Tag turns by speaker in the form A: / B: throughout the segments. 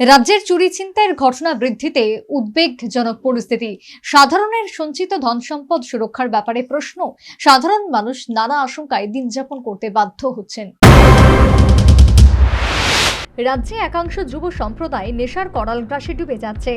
A: রাজ্যের চুরি ছিনতাইয়ের ঘটনা বৃদ্ধিতে উদ্বেগজনক পরিস্থিতি। সাধারণের সঞ্চিত ধন সম্পদ সুরক্ষার ব্যাপারে প্রশ্ন। সাধারণ মানুষ নানা আশঙ্কায় দিন যাপন করতে বাধ্য হচ্ছেন। রাজ্যে একাংশ যুব সম্প্রদায় নেশার করাল গ্রাসে ডুবে যাচ্ছে।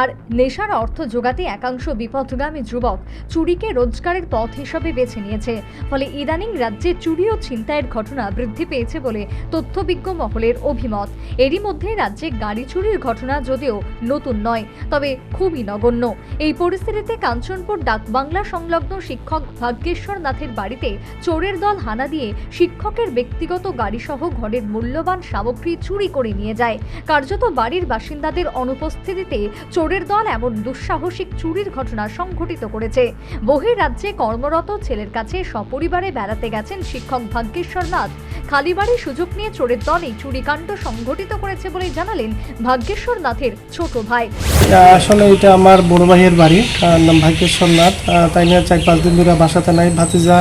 A: আর নেশার অর্থ যোগাতে একাংশ বিপদগামী যুবক চুরিকে রোজগারের পথ হিসাবে বেছে নিয়েছে। ফলে ইদানিং রাজ্যে চুরি ও ছিনতাইয়ের ঘটনা বৃদ্ধি পেয়েছে বলে তথ্যবিজ্ঞ মহলের অভিমত। এরই মধ্যে রাজ্যে গাড়ি চুরির ঘটনা যদিও নতুন নয়, তবে খুবই নগণ্য। এই পরিস্থিতিতে কাঞ্চনপুর ডাকবাংলা সংলগ্ন শিক্ষক ভাগ্যেশ্বর নাথের বাড়িতে চোরের দল হানা দিয়ে শিক্ষকের ব্যক্তিগত গাড়িসহ ঘরের মূল্যবান সামগ্রী চুরি করে নিয়ে যায়। কার্যত বাড়ির বাসিন্দাদের অনুপস্থিতিতে চোরের দল এমন দুঃসাহসিক চুরির ঘটনা সংঘটিত করেছে। বহির রাজ্যে কর্মরত ছেলের কাছে সপরিবারে বেড়াতে গেছেন শিক্ষক ভাগ্যেশ্বর নাথ। খালিবাড়ি সুযোগ নিয়ে চোরের দল এই চুরিকাণ্ড সংঘটিত করেছে বলে জানালেন ভাগ্যেশ্বর নাথের ছোট ভাই।
B: আসলে এটা আমার বড় ভাইয়ের বাড়ি। নাম ভাগ্যেশ্বর নাথ। তাই নিয়ে চার পাঁচ দিন ধরে বাসাতে নাই ভাতিজা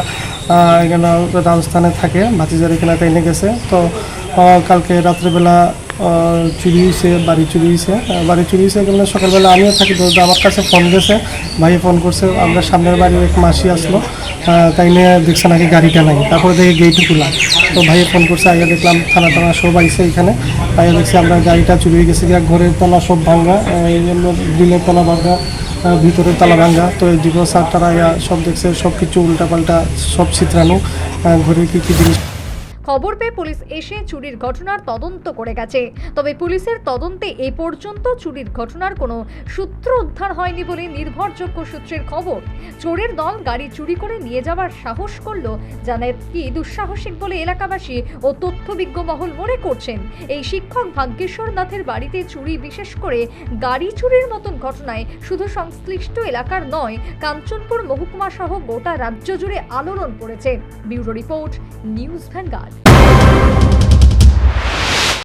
B: এখানে রাজস্থানে থাকে। ভাতিজার এখানে তাই নিয়ে গেছে। তো কালকে রাত্রেবেলা চুরি হয়েছে বাড়ি চুরি হয়েছে বাড়ি চুরি হয়েছে এখানে সকালবেলা আমিও থাকি। তো আমার কাছে ফোন গেছে। ভাই ফোন করছে। আমরা সামনের বাড়ির এক মাসি আসলো। তাই নিয়ে দেখছে নাকি গাড়িটা নাই। তারপরে দেখে গেট খোলা তো ভাইয়ে ফোন করছে, আগে দেখলাম থানা টানা সব আইসে এখানে। আগে দেখছি আমরা গাড়িটা চুরি হয়ে গেছে ঘরের তলা সব ভাঙ্গা এই জন্য গ্রিলের তলা ভাঙ্গা ভিতরের তলা ভাঙ্গা। তো এই দিকেও সার টারা সব দেখছে সব কিছু উল্টাপাল্টা সব চিত্রানো ঘরের কী কী জিনিস
A: খবর পেয়ে পুলিশ এসে চুরির ঘটনার তদন্ত করে গেছে। তবে পুলিশের তদন্তে এ পর্যন্ত চুরির ঘটনার কোনো সূত্র উদ্ধার হয়নি বলে নির্ভরযোগ্য সূত্রের খবর। চোরের দল গাড়ি চুরি করে নিয়ে যাওয়ার সাহস করল জানায় কি দুঃসাহসিক বলে এলাকাবাসী ও তথ্যবিজ্ঞ মহল মনে করছেন। এই শিক্ষক ভাগ্যেশ্বর নাথের বাড়িতে চুরি বিশেষ করে গাড়ি চুরির মতন ঘটনায় শুধু সংশ্লিষ্ট এলাকার নয়, কাঞ্চনপুর মহকুমা সহ গোটা রাজ্য জুড়ে আলোড়ন পড়েছে। Bureau report, news Vanguard. Thank you.